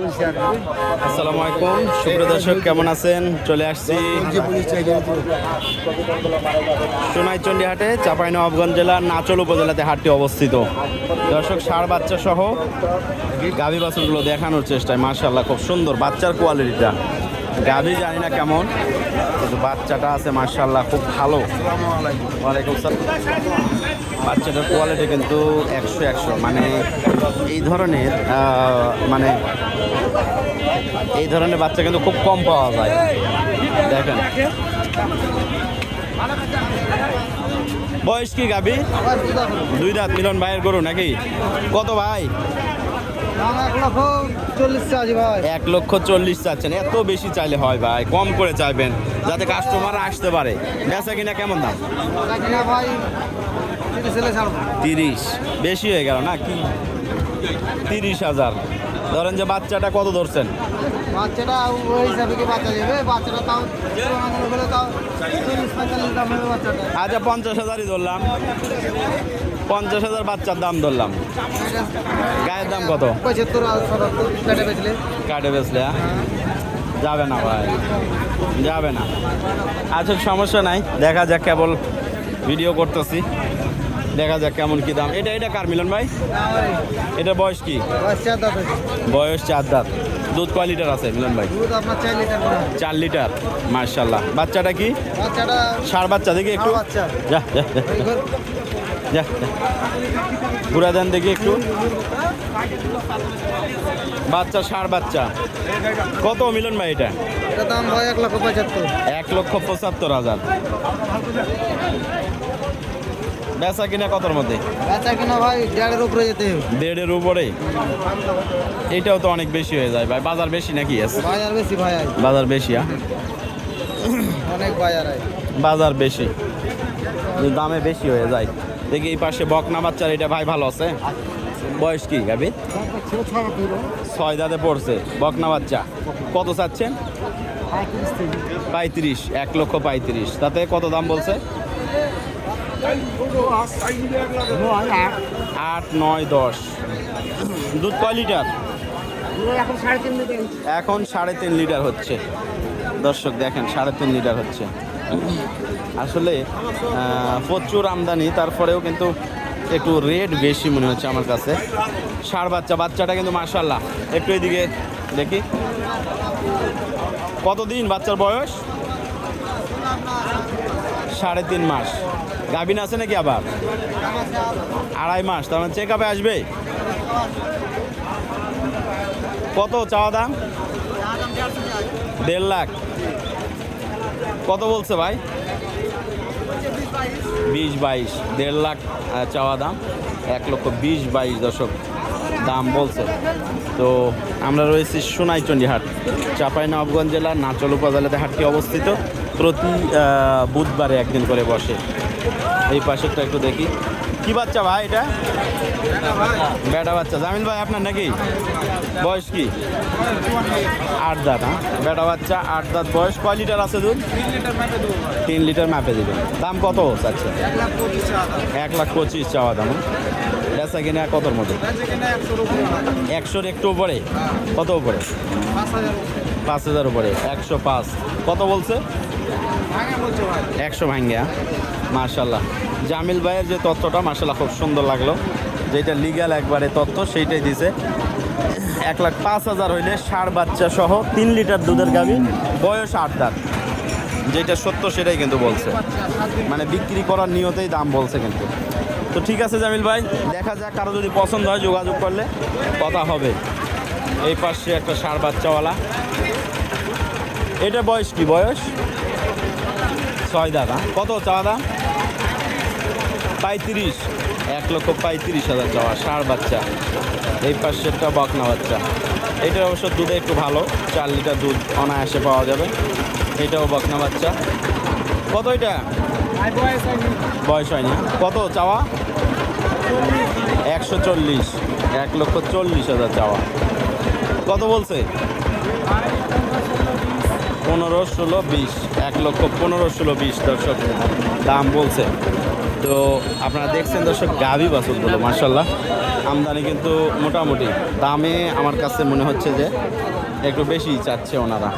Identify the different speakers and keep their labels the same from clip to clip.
Speaker 1: আসসালামু আলাইকুম দর্শক, কেমন আছেন? চলে আসছি সোনাইচন্ডী হাটে চাপাই জেলার নাচল উপজেলাতে হাটটি অবস্থিত। দর্শক, সার বাচ্চা সহ গাভী বাছুরগুলো দেখানোর চেষ্টায় মার্শাল্লাহ খুব সুন্দর বাচ্চার কোয়ালিটিটা গাভী জানি না কেমন, কিন্তু বাচ্চাটা আছে মার্শাল্লাহ খুব ভালো। বাচ্চাটার কোয়ালিটি কিন্তু একশো একশো। মানে এই ধরনের মানে এই ধরনের বাচ্চা কিন্তু খুব কম পাওয়া যায়। দেখেন। বয়স কি গাবি দুই দাঁত, মিলন ভাইয়ের গরু নাকি? কত ভাই? এক লক্ষ চল্লিশ চাচ্ছেন এত বেশি চাইলে হয় ভাই কম করে চাইবেন যাতে কাস্টমার আসতে পারে। বেচা কিনা কেমন দাম?
Speaker 2: ভাই তিরিশ
Speaker 1: বেশি হয়ে গেল না কি? তিরিশ হাজার। ধরেন যে বাচ্চাটা কত ধরছেন?
Speaker 2: বাচ্চাটা ওই হিসাবে কি বাচ্চা বাচ্চাটা তাও
Speaker 1: আচ্ছা পঞ্চাশ হাজারই ধরলাম। পঞ্চাশ হাজার বাচ্চার দাম ধরলাম। গায়ের দাম কত?
Speaker 2: কেটে বেচলে
Speaker 1: হ্যাঁ? যাবে না ভাই যাবে না। আচ্ছা সমস্যা নাই দেখা যাক কেবল ভিডিও করতেছি। দেখা যাক কেমন কি দাম। এটা এটা কার মিলন ভাই? এটা বয়স কি? বয়স চার দাঁত। দুধ কয় লিটার আছে মিলন ভাই?
Speaker 2: চার লিটার
Speaker 1: মার্শাল্লাহ বাচ্চাটা কি? সার বাচ্চা দেখি একটু। যা যা যা,
Speaker 2: ঘর-
Speaker 1: দেন দেখি একটু। বাচ্চা ষাড় বাচ্চা। কত মিলন ভাই এটা?
Speaker 2: এটা দাম ভাই এক লক্ষ পঁচাত্তর।
Speaker 1: এক লক্ষ পঁচাত্তর হাজার। বেচা কিনা কতর মধ্যে?
Speaker 2: বাচ্চা কিনা ভাই দেড়ের উপরে যেতে হবে।
Speaker 1: দেড়ের উপরে? এটাও তো অনেক বেশি হয়ে যায় ভাই। বাজার বেশি নাকি? আছে
Speaker 2: বাজার বেশি ভাই
Speaker 1: বাজার বেশি হ্যাঁ
Speaker 2: অনেক বাজার
Speaker 1: বাজার বেশি। দামে বেশি হয়ে যায়। দেখি এই পাশে বকনা বাচ্চার এটা ভাই ভালো আছে। বয়স কি, গাবি? ছয় দাঁতে পড়ছে, বকনা বাচ্চা। কত চাচ্ছেন? পঁয়ত্রিশ, এক লক্ষ পঁয়ত্রিশ। তাতে কত দাম বলছে? আট, নয়, দশ। দুধ কয় লিটার?
Speaker 2: এখন সাড়ে তিন লিটার
Speaker 1: এখন সাড়ে তিন লিটার হচ্ছে। দর্শক দেখেন, সাড়ে তিন লিটার হচ্ছে। আসলে প্রচুর আমদানি, তারপরেও কিন্তু একটু রেট বেশি মনে হচ্ছে আমার কাছে। ষাড় বাচ্চা, বাচ্চাটা কিন্তু মার্শাল্লাহ একটু এদিকে দেখি। কতদিন বাচ্চার বয়স? সাড়ে তিন মাস। গাভিন আছে নাকি আবার? আড়াই মাস, তার মানে চেক আপে আসবে? কত চাওয়া দাম? দেড় লাখ। কত বলছে ভাই? বিশ বাইশ, দেড় লাখ চাওয়া দাম। এক লক্ষ বিশ বাইশ দশক দাম বলছে। তো আমরা রয়েছি সোনাইচন্ডী হাট চাপাই নবগঞ্জ জেলার নাচল উপজেলাতে হাটটি অবস্থিত। প্রতি বুধবারে একদিন করে বসে। এই পাশেরটা একটু দেখি। কি বাচ্চা ভাই এটা? বেটা বাচ্চা। জামিল ভাই, আপনার নাকি? বয়স কি? আট দাঁত হ্যাঁ? বেটা বাচ্চা, আট দাঁত বয়স। কয় লিটার আছে দুধ? তিন লিটার মাপে দেবেন। দাম কত চাচ্ছে? এক লাখ পঁচিশ চাওয়া দাম হ্যাঁ? বেচা কিনা কতর মধ্যে? একশোর একটু উপরে। কত উপরে। পাঁচ হাজার উপরে। একশো পাঁচ। কত বলছে? একশো ভাঙ্গা মার্শাল্লাহ জামিল ভাইয়ের যে তথ্যটা মার্শাল্লাহ খুব সুন্দর লাগল। যেটা লিগ্যাল একবারে তথ্য, সেইটাই দিছে। এক লাখ পাঁচ হাজার হইলে ষাড় বাচ্চা সহ তিন লিটার দুধের গাবি বয়স আট দাঁত। যেটা সত্য, সেটাই কিন্তু বলছে। মানে বিক্রি করার নিয়তেই দাম বলছে কিন্তু। তো ঠিক আছে জামিল ভাই, দেখা যাক কারও যদি পছন্দ হয়, যোগাযোগ করলে কথা হবে। এই পাশে একটা ষাড় বাচ্চাওয়ালা। এটা বয়স কি, বয়স? ছয় দাদা কত চাওয়া দাম? পঁয়ত্রিশ। এক লক্ষ পঁয়ত্রিশ হাজার চাওয়া, ষাঁড় বাচ্চা। এই পাশেরটা বকনা বাচ্চা। এটা অবশ্য দুধে একটু ভালো, চার লিটার দুধ অনায়াসে পাওয়া যাবে। এটাও বকনা বাচ্চা। কত এটা? বয়স হয়নি। কত চাওয়া? একশো চল্লিশ। এক লক্ষ চল্লিশ হাজার চাওয়া। কত বলছে? পনেরো, ষোলো, বিশ। এক লক্ষ পনেরো, ষোলো, বিশ দর্শক দাম বলছে। তো আপনারা দেখছেন দর্শক গাভি বাছুরগুলো মার্শাল্লাহ আমদানি কিন্তু মোটামুটি। দামে আমার কাছে মনে হচ্ছে যে একটু বেশি চাচ্ছে ওনারা।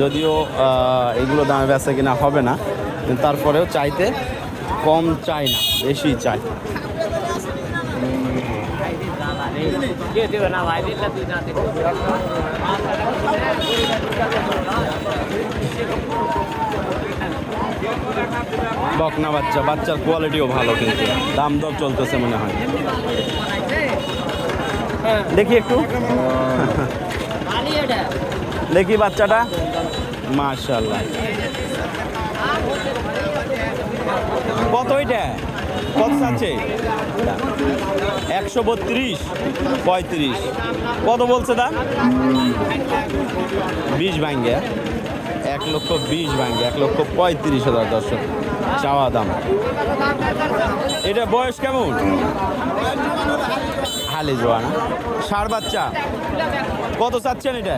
Speaker 1: যদিও এগুলো দামে বেচা কিনা হবে না তারপরেও চাইতে কম চাই না বেশি চাই বকনা বাচ্চা, বাচ্চার কোয়ালিটিও ভালো কিন্তু। দাম দর চলতেছে মনে হয়। দেখি একটু। দেখি বাচ্চাটা। মাশাল্লাহ কত এটা? কত আছে একশো বত্রিশ, পঁয়ত্রিশ। কত বলছে দাম? বিশ ভাঙ্গে। এক লক্ষ বিশ ভাঙ্গে, এক লক্ষ পঁয়ত্রিশ হাজার দর্শক। চাওয়া দাম। এটা বয়স কেমন? হালে জোয়া না ষাড় বাচ্চা? কত চাচ্ছেন এটা?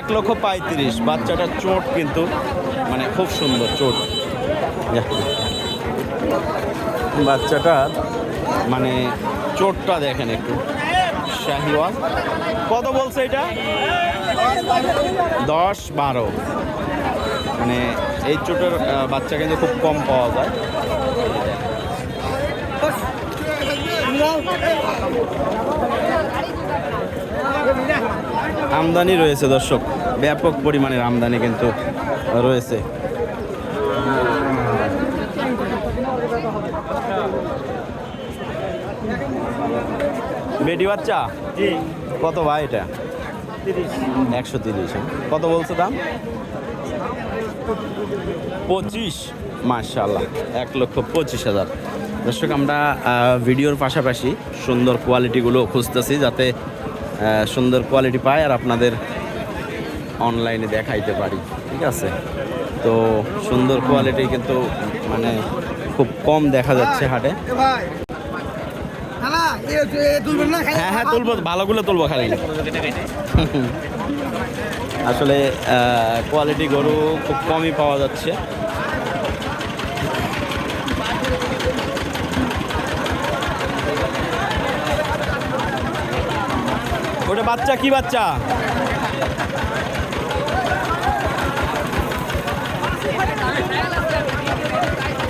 Speaker 1: এক লক্ষ পঁয়ত্রিশ। বাচ্চাটার চোট কিন্তু মানে খুব সুন্দর চোট। বাচ্চাটার মানে চোটটা দেখেন একটু। শাহিওয়াল। কত বলছে এটা? দশ বারো। মানে এই চোটের বাচ্চা কিন্তু খুব কম পাওয়া যায়। আমদানি রয়েছে দর্শক। ব্যাপক পরিমাণের আমদানি কিন্তু রয়েছে। বেটি বাচ্চা? কত ভাই এটা? একশো তিরিশ। কত বলছে দাম? পঁচিশ। মার্শাল্লাহ এক লক্ষ পঁচিশ হাজার। দর্শক আমরা ভিডিওর পাশাপাশি সুন্দর কোয়ালিটিগুলো খুঁজতেছি যাতে সুন্দর কোয়ালিটি পাই আর আপনাদের অনলাইনে দেখাইতে পারি। ঠিক আছে? তো সুন্দর কোয়ালিটি কিন্তু মানে খুব কম দেখা যাচ্ছে হাটে। হ্যাঁ হ্যাঁ তুলবো, ভালোগুলো তুলবো খালি। আসলে কোয়ালিটি গরু খুব কমই পাওয়া যাচ্ছে। ওটা বাচ্চা, কি বাচ্চা?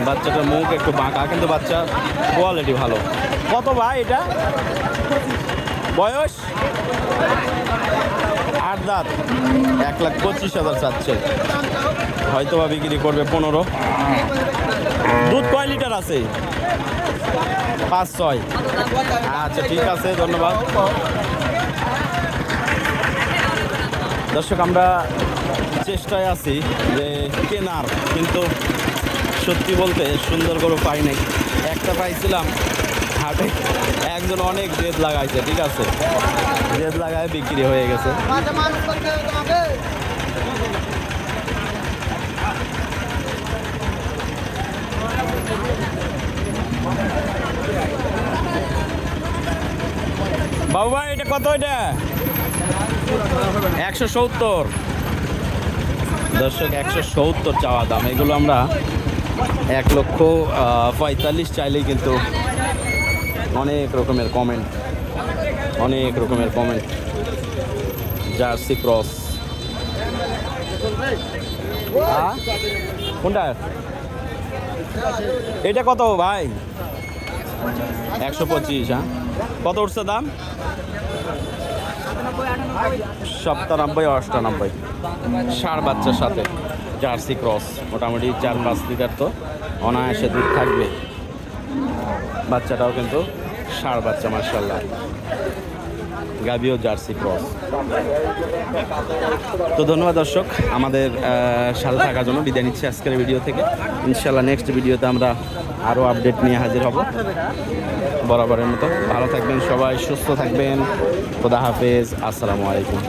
Speaker 1: বাচ্চাটার মুখ একটু বাঁকা, কিন্তু বাচ্চা কোয়ালিটি ভালো। কত ভাই এটা? বয়স? আট দাঁত। এক লাখ পঁচিশ হাজার চাচ্ছে। হয়তো বা বিক্রি করবে পনেরো। দুধ কয় লিটার আছে? পাঁচ, ছয়। আচ্ছা ঠিক আছে, ধন্যবাদ। দর্শক, আমরা চেষ্টায় আছি যে কেনার, কিন্তু সত্যি বলতে সুন্দর করে পাই নাই। একটা পাইছিলাম হাটে। একজন অনেক জেদ লাগাইছে, ঠিক আছে? জেদ লাগায় বিক্রি হয়ে গেছে। বাবু ভাই, এটা কত এটা? একশো সত্তর। দর্শক, একশো সত্তর চাওয়া দাম। এগুলো আমরা এক লক্ষ পঁয়তাল্লিশ চাইলেই কিন্তু অনেক রকমের কমেন্ট অনেক রকমের কমেন্ট জার্সি ক্রস। কোনটা? এটা কত ভাই? একশো পঁচিশ হ্যাঁ কত উঠছে দাম? সপ্তানব্বই অষ্টানব্বই। ষাঁড় বাচ্চার সাথে। জার্সি ক্রস, মোটামুটি চার পাঁচ লিটার তো, অনায়াসে দুধ থাকবে। বাচ্চাটাও কিন্তু ষাঁড় বাচ্চা মার্শাল্লাহ গাবিও জার্সি ক্রস। তো ধন্যবাদ দর্শক, আমাদের সাথে থাকার জন্য বিদায় নিচ্ছি আজকের ভিডিও থেকে। ইনশাল্লাহ নেক্সট ভিডিওতে আমরা আরও আপডেট নিয়ে হাজির হব। বরাবরের মতো। ভালো থাকবেন সবাই, সুস্থ থাকবেন। খোদা হাফেজ। আসসালামু আলাইকুম।